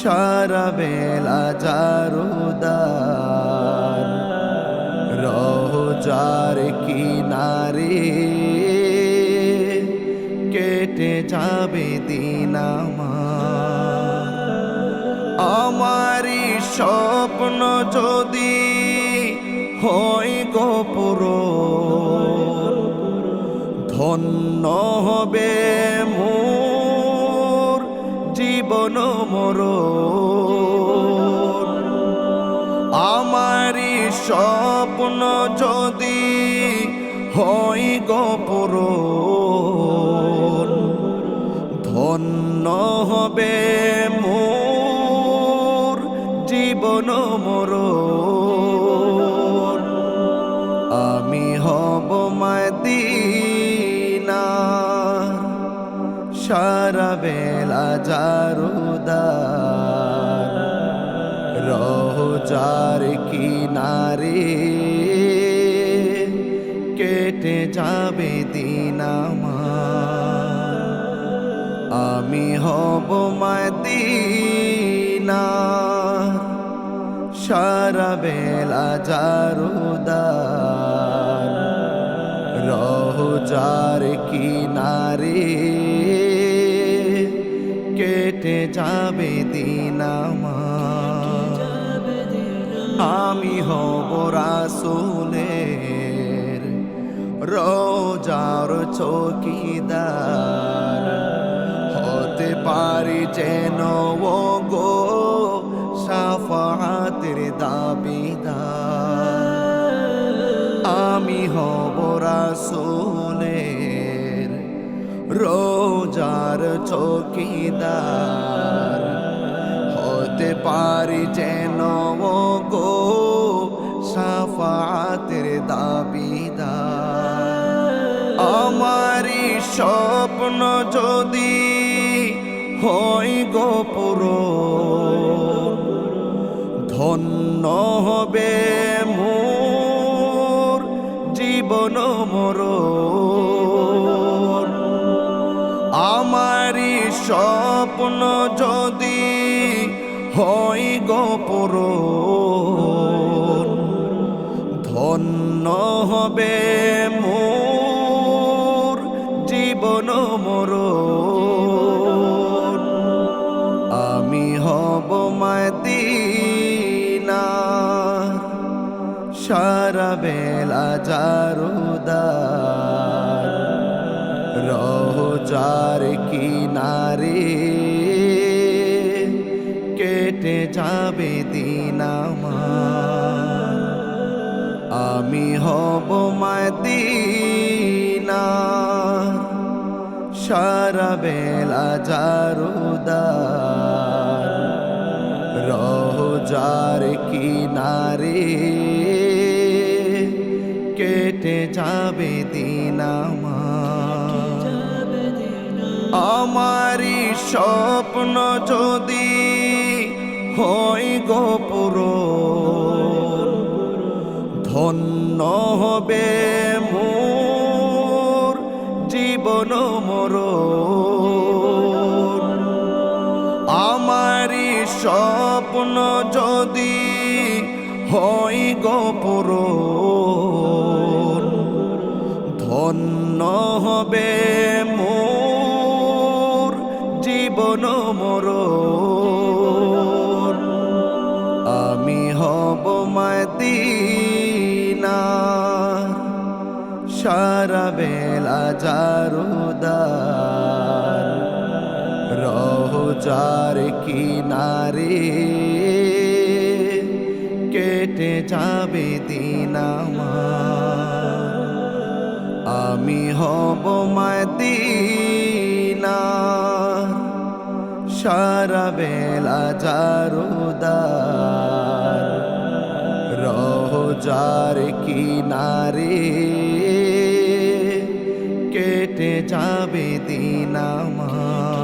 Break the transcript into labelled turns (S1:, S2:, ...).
S1: সারা বেলা জারুদার রোজার কিনারে, কেটে যাবে দিন আমার। স্বপ্ন যদি হয় গোপুর ধন্য হবে মোর জীবন মর আমারই স্বপ্ন যদি হয় গোপুর ধন্য হবে মোর জীবন মর আমি হব সারা বেলা জারুদার রোজার কিনারে, কেটে যাবে দিন আমি হব মদিনা সারা বেলা জারুদার রোজার কিনারে কেটে যাবে দিন আমি হব রাসুলের রোজার চৌকিদার। হতে পারি যেন ও গো সাফাতের দাবিদার। আমি হব রাসুলের রোজার চৌকিদার। হতে পারি যেন গো সাফাতের দাবিদার। আমারই স্বপ্ন যদি হয় গোপুর ধন্য হবে মোর জীবন মর স্বপ্ন যদি হয় গোপুর ধন্য হবে মোর জীবন মর আমি হব মদিনা সারা বেলা জারুদার রোজার কিনারে কেটে যাবে দিন আমার। আমি হব মদিনা, সারা বেলা জারুদার। রোজার কিনারে কেটে যাবে আমারই স্বপ্ন যদি হয় গোপুর ধন্য হবে মোর জীবন মর আমারই স্বপ্ন যদি হয় গোপুর ধন্য হবে মোর জীবন মর আমি হব মদিনা। সারা বেলা জারুদার রোজার কিনারে। কেটে যাবে দিন আমি হব মদিনা। সারা বেলা জারুদার কি কিনারে কেটে যাবে দিন আমার।